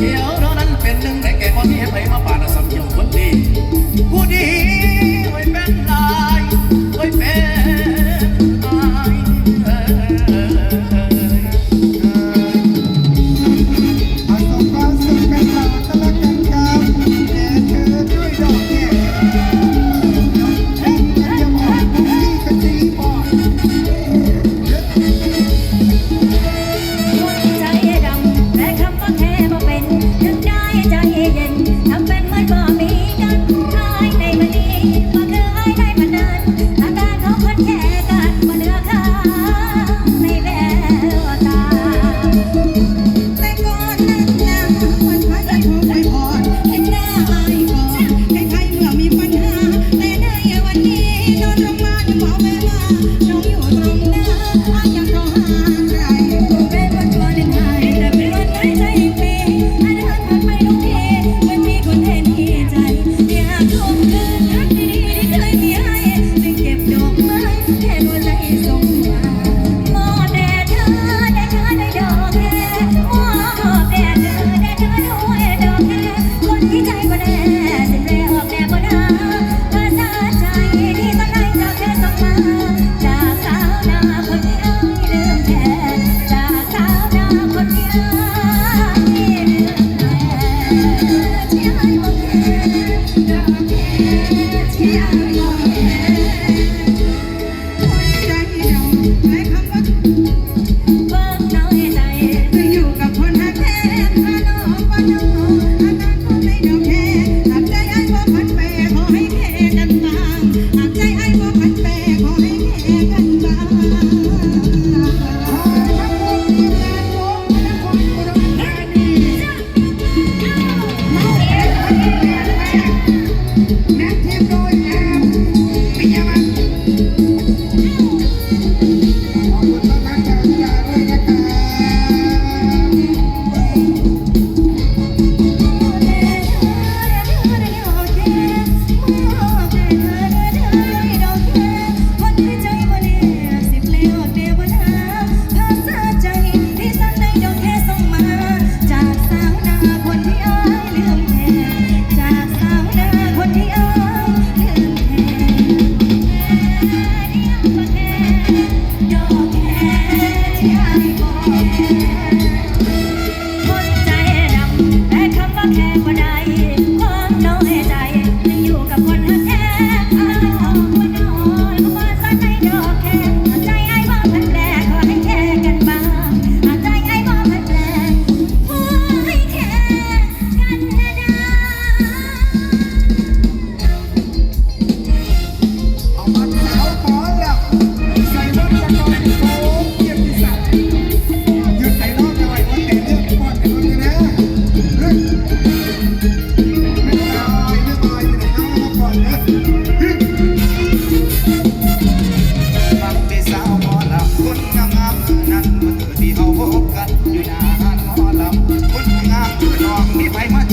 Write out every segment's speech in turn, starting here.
เดียวเท่านั้นเป็นหนึ่งในแก่คนที่ให้ไปมาป่านะสำเนียงคนดีผู้ดี Thank you.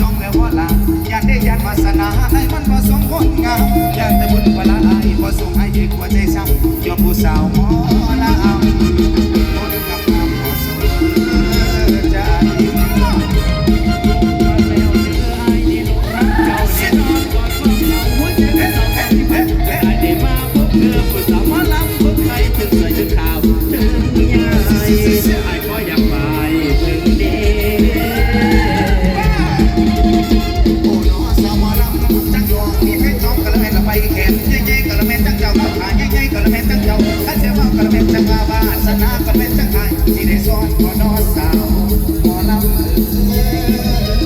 องแล้วว่าล นอนสาวหมอลำเอ๋ย